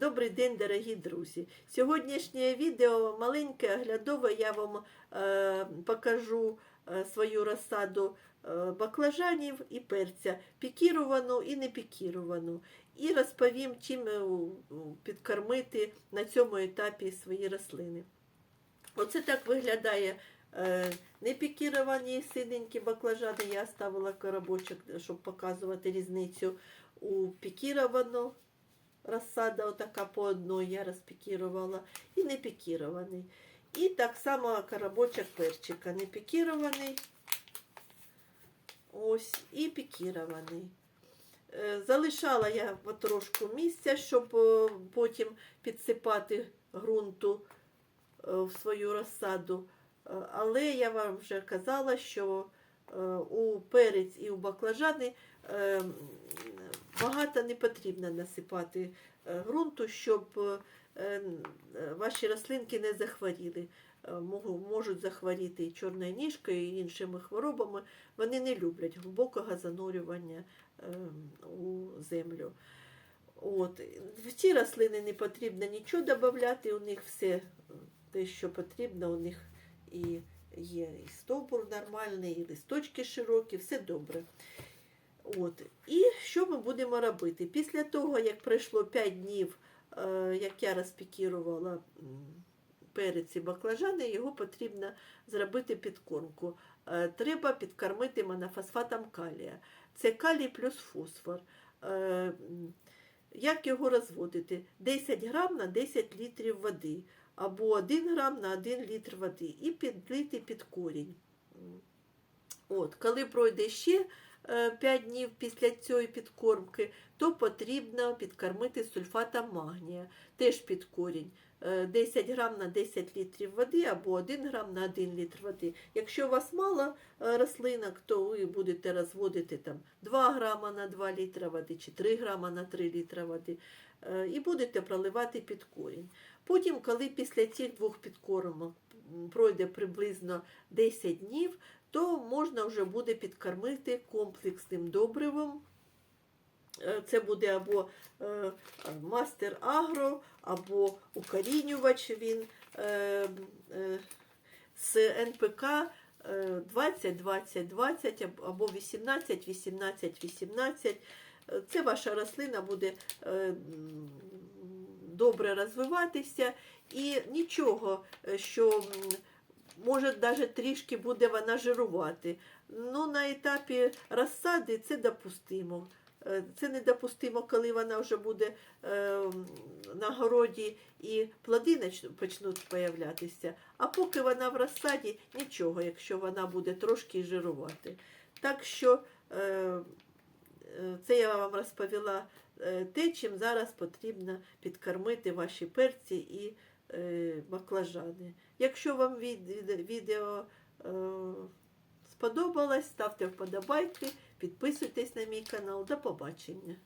Добрий день, дорогі друзі! Сьогоднішнє відео маленьке, оглядове. Я вам е, покажу е, свою розсаду е, баклажанів і перця, пікіровану і не пікіровану. І розповім, чим е, підкормити на цьому етапі свої рослини. Оце так виглядає непікіровані синенькі баклажани. Я ставила коробочок, щоб показувати різницю у пікіровану розсада отака по одной я розпікірувала, і не пікірований. І так само коробочок перчика не пікірований. Ось, і пікірований. Е, Залишала я потрошку місця, щоб е, потім підсипати ґрунту е, в свою розсаду. Але я вам вже казала, що у перець і у баклажани багато не потрібно насипати е, ґрунту, щоб е, е, ваші рослинки не захворіли. Можуть захворіти і чорною ніжкою, і іншими хворобами. Вони не люблять глибокого занурювання у землю. От. В ці рослини не потрібно нічого додати, у них все те, що потрібно, у них і є і стовбур нормальний, і листочки широкі, все добре. От. І що ми будемо робити? Після того, як пройшло 5 днів, е, як я розпікірувала перець і баклажани, його потрібно зробити підкормку. Е, Треба підкормити монофосфатом калія. Це калій плюс фосфор. Е, Як його розводити? 10 грам на 10 літрів води або 1 грам на 1 літр води і підлити під корінь. От, коли пройде ще 5 днів після цієї підкормки, то потрібно підкормити сульфатом магнія, теж під корінь. Е, 10 грам на 10 літрів води або 1 грам на 1 літр води. Якщо у вас мало е, рослинок, то ви будете розводити там 2 грама на 2 літра води чи 3 грама на 3 літра води е, і будете проливати під корінь. Потім, коли після цих двох підкормок пройде приблизно 10 днів, то можна вже буде підкормити комплексним добривом. Е, Це буде або е, мастер агро, або укорінювач він е, з НПК е, 20, 20, 20 або 18, 18, 18. Е, Це ваша рослина буде добре розвиватися і нічого, що може навіть трішки буде вона жирувати. Ну, на етапі розсади це допустимо. Е, Це недопустимо, коли вона вже буде е, на городі і плоди почнуть появлятися. А поки вона в розсаді, нічого, якщо вона буде трошки жирувати. Так що е, це я вам розповіла те, чим зараз потрібно підкормити ваші перці і баклажани. Якщо вам від, від- відео е, сподобалось, ставте вподобайки, підписуйтесь на мій канал. До побачення.